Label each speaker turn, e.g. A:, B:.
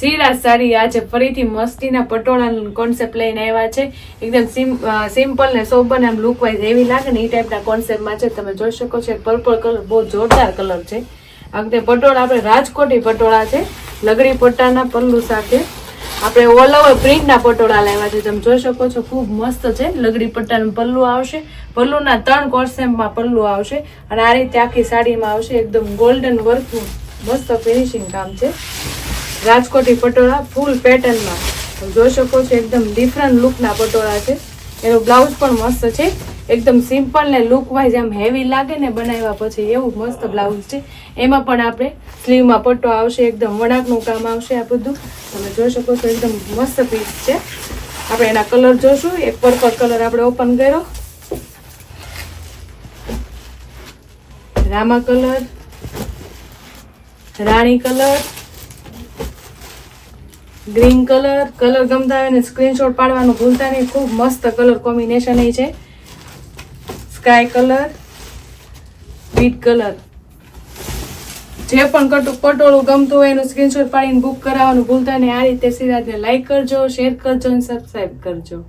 A: શ્રીરાજ સાડી આજે ફરીથી મસ્તીના પટોળાનું કોન્સેપ્ટ લઈને આવ્યા છે. એકદમ સિમ્પલ ને સોબર આમ લુક વાઇઝ એવી લાગે ને એ ટાઈપના કોન્સેપ્ટમાં છે. તમે જોઈ શકો છો પર્પલ કલર બહુ જોરદાર કલર છે. આ વખતે પટોળા આપણે રાજકોટી પટોળા છે. લગડી પટ્ટાના પલ્લુ સાથે. આપણે ઓલ ઓવર પ્રિન્ટના પટોળા લાવ્યા છે. તમે જોઈ શકો છો, ખૂબ મસ્ત છે. લગડી પટ્ટાનું પલ્લુ આવશે. પલ્લુના ત્રણ કોન્સેપ્ટમાં પલ્લુ આવશે. અને આ રીતે આખી સાડીમાં આવશે. એકદમ ગોલ્ડન વર્કનું મસ્ત ફિનિશિંગ કામ છે. રાજકોટી પટોળા ફૂલ પેટર્નમાં જોઈ શકો છો, એકદમ ડિફરન્ટ લુકના પટોળા છે. એનો બ્લાઉઝ પણ મસ્ત છે. એકદમ સિમ્પલ ને લુક વાઇઝ આમ હેવી લાગે ને બનાવ્યા પછી એવું મસ્ત બ્લાઉઝ છે. એમાં પણ આપણે સ્લીવમાં પટ્ટો આવશે, એકદમ વણાકનું કામ આવશે આ બધું. તમે જોઈ શકો છો, એકદમ મસ્ત પીસ છે. આપણે એના કલર જોશું. એક પર્પલ કલર આપણે ઓપન કર્યો. રામા કલર રાણી કલર ગ્રીન કલર કલર ગમતા હોય ને સ્ક્રીનશોટ પાડવાનું ભૂલતા નહીં. ખૂબ મસ્ત કલર કોમ્બિનેશન એ છે. Sky colour beet colour. જે પણ કટુ, પટોળું ગમતું હોય એનું સ્ક્રીનશોટ પાડીને બુક કરાવવાનું ભૂલતા નહીં. આ રીતે સિરાજને લાઇક કરજો શેર કરજો અને સબસ્ક્રાઈબ કરજો.